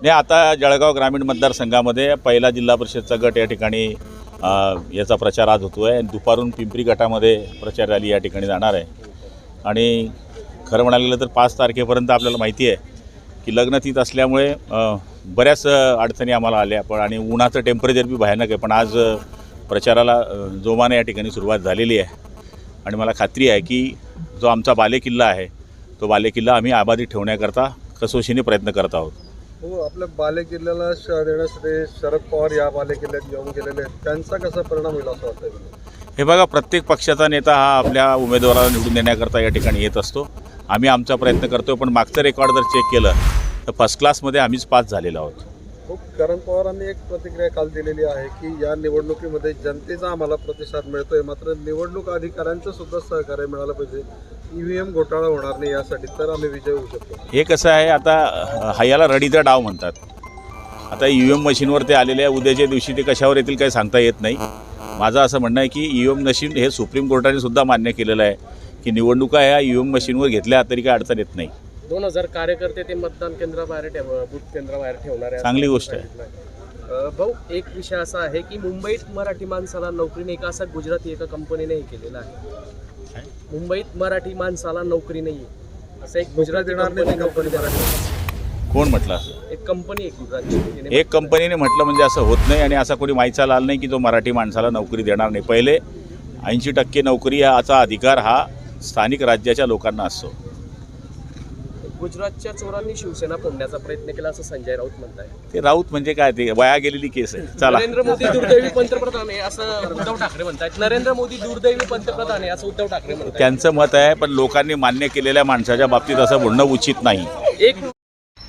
नाही आता जळगाव ग्रामीण मतदारसंघामध्ये पहिला जिल्हा परिषदचा गट या ठिकाणी याचा प्रचार आज होतो आहे दुपारून पिंपरी गटामध्ये प्रचार रॅली या ठिकाणी जाणार आहे. आणि खरं म्हणालेलं तर पाच तारखेपर्यंत आपल्याला माहिती आहे की लग्न तीत असल्यामुळे बऱ्याच अडचणी आम्हाला आल्या. पण आणि उन्हाचं टेम्परेचर बी भयानक आहे. पण आज प्रचाराला जोमाने या ठिकाणी सुरुवात झालेली आहे. आणि मला खात्री आहे की जो आमचा बालेकिल्ला आहे तो बालेकिल्ला आम्ही आबादी ठेवण्याकरता कसोशीने प्रयत्न करत आहोत. हो आपल्या बालेकिल्ल्याला श देण्यासाठी शरद पवार या बालेकिल्ल्यात येऊन गेलेले आहेत. त्यांचा कसा परिणाम होईल असं वाटतं हे बघा प्रत्येक पक्षाचा नेता हा आपल्या उमेदवाराला निवडून देण्याकरता या ठिकाणी येत असतो. आम्ही आमचा प्रयत्न करतो पण मागचं रेकॉर्ड जर चेक केलं तर फर्स्ट क्लासमध्ये आम्हीच पास झालेलो आहोत. हो करण पवारांनी एक प्रतिक्रिया काल दिलेली आहे की या निवडणुकीमध्ये जनतेचा आम्हाला प्रतिसाद मिळतोय. मात्र निवडणूक अधिकाऱ्यांचं सुद्धा सहकार्य मिळालं पाहिजे. ईव्हीएम घोटाळा होणार नाही यासाठी तर आम्ही विजय होऊ शकतो. हे कसं आहे आता हयाला रडीचा डाव म्हणतात. आता ई व्ही एम मशीनवर ते आलेले आहे. उद्याच्या दिवशी ते कशावर येतील काही सांगता येत नाही. माझं असं म्हणणं आहे की ई व्ही एम मशीन हे सुप्रीम कोर्टाने सुद्धा मान्य केलेलं आहे की निवडणुका ह्या ई व्ही एम मशीनवर घेतल्या तरी काही अडचण येत नाही. दोन हजार कार्यकर्ते ते मतदान केंद्राबाहेर ठेव बूथ केंद्राबाहेर ठेवणार आहे चांगली गोष्ट आहे. भाऊ एक विषय असा आहे की मुंबईत मराठी माणसाला नोकरी नाही का असं गुजराती एका कंपनीने हे केलेलं आहे. मुंबईत मराठी माणसाला नोकरी नाही आहे असं एक गुजराती देणार नाही. कंपनी कोण म्हटलं असं? एक कंपनी आहे गुजरातची एक कंपनीने म्हटलं म्हणजे असं होत नाही आणि असा कोणी माहीचा लाल नाही की जो मराठी माणसाला नोकरी देणार नाही. पहिले ऐंशी टक्के नोकरी याचा अधिकार हा स्थानिक राज्याच्या लोकांना असतो. गुजरातच्या चोरांनी शिवसेना फोडण्याचा प्रयत्न केला असं संजय राऊत म्हणत आहे ते राऊत म्हणजे काय? ते वया गेलेली केस आहे. चला. नरेंद्र मोदी दुर्दैवी पंतप्रधान आहे असं उद्धव ठाकरे म्हणतात नरेंद्र मोदी दुर्दैवी पंतप्रधान आहे असं उद्धव ठाकरे म्हणतात त्यांचं मत आहे पण लोकांनी मान्य केलेल्या माणसाच्या बाबतीत असं बोलणं उचित नाही. एक